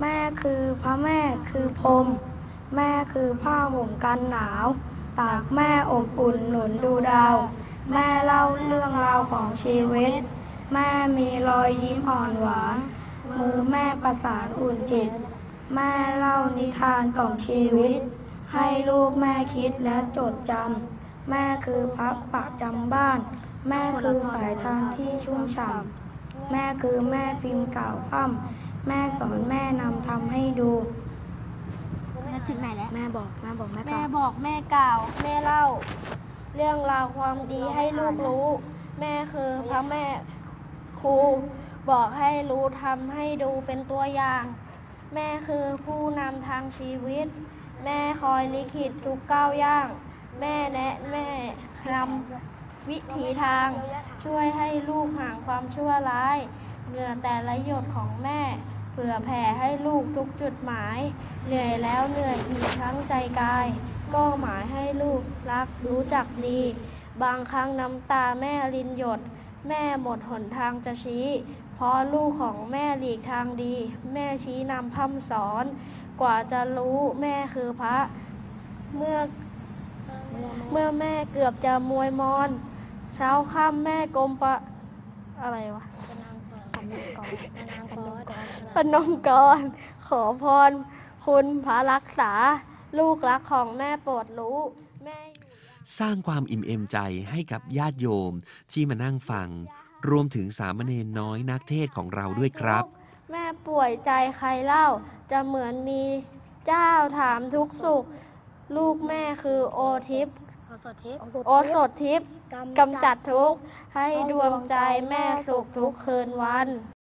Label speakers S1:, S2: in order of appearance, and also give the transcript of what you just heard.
S1: แม่คือพระแม่คือพรมแม่คือผ้าห่มกันหนาว ตากแม่อบอุ่นหนุนดูดาว แม่เล่าเรื่องราวของชีวิต แม่มีรอยยิ้มอ่อนหวาน มือแม่ประสานอุ่นจิต แม่เล่านิทานกล่อมชีวิต ให้ลูกแม่คิดและจดจำ แม่คือพักประจำบ้าน แม่คือสายทานที่ชุ่มฉ่ำ แม่คือแม่พิมพ์เก่าพ่ำ แม่สอนแม่นำทำให้ดู
S2: แล้วถึงไหนแล้ว
S1: แม่บอกแม่บอกแม่
S2: แม่
S1: ตอบ
S2: บอกแม่กล่าว แม่เล่า เรื่องราวความดีให้ลูกรู้ แม่คือพระแม่ครูบอกให้รู้ทำให้ดูเป็นตัวอย่าง แม่คือผู้นำทางชีวิต แม่คอยลิขิตทุกก้าวย่าง แม่แนะแม่นำวิถีทาง ช่วยให้ลูกห่างความชั่วร้าย เหงื่อแต่ละหยดของแม่เผื่อแผ่ให้ลูกทุกจุดหมาย เหนื่อยแล้วเหนื่อยอีกทั้งใจกาย ก็หมายให้ลูกรักรู้จักดี บางครั้งน้ำตาแม่ลินหยด แม่หมดหนทางจะชี้ เพราะลูกของแม่หลีกทางดี แม่ชี้นำพร่ำสอน กว่าจะรู้แม่คือพระ เมื่อเมื่อแม่เกือบจะมวยมอน เช้าค่ำแม่กรมปะอะไรวะ ปนมกร ขอพร คุณพระรักษา ลูกรักของแม่โปรดรู้แม่อยู่
S3: สร้างความอิ่มเอมใจให้กับญาติโยมที่มานั่งฟัง รวมถึงสามเณรน้อยนักเทศน์ของเราด้วยครับ
S2: แม่ป่วยใจใครเล่า จะเหมือนมีเจ้าถามทุกสุข ลูกแม่คือโอทิพย์โอสถทิพย์กำจัดทุกข์ให้ดวงใจแม่สุขทุกคืนวัน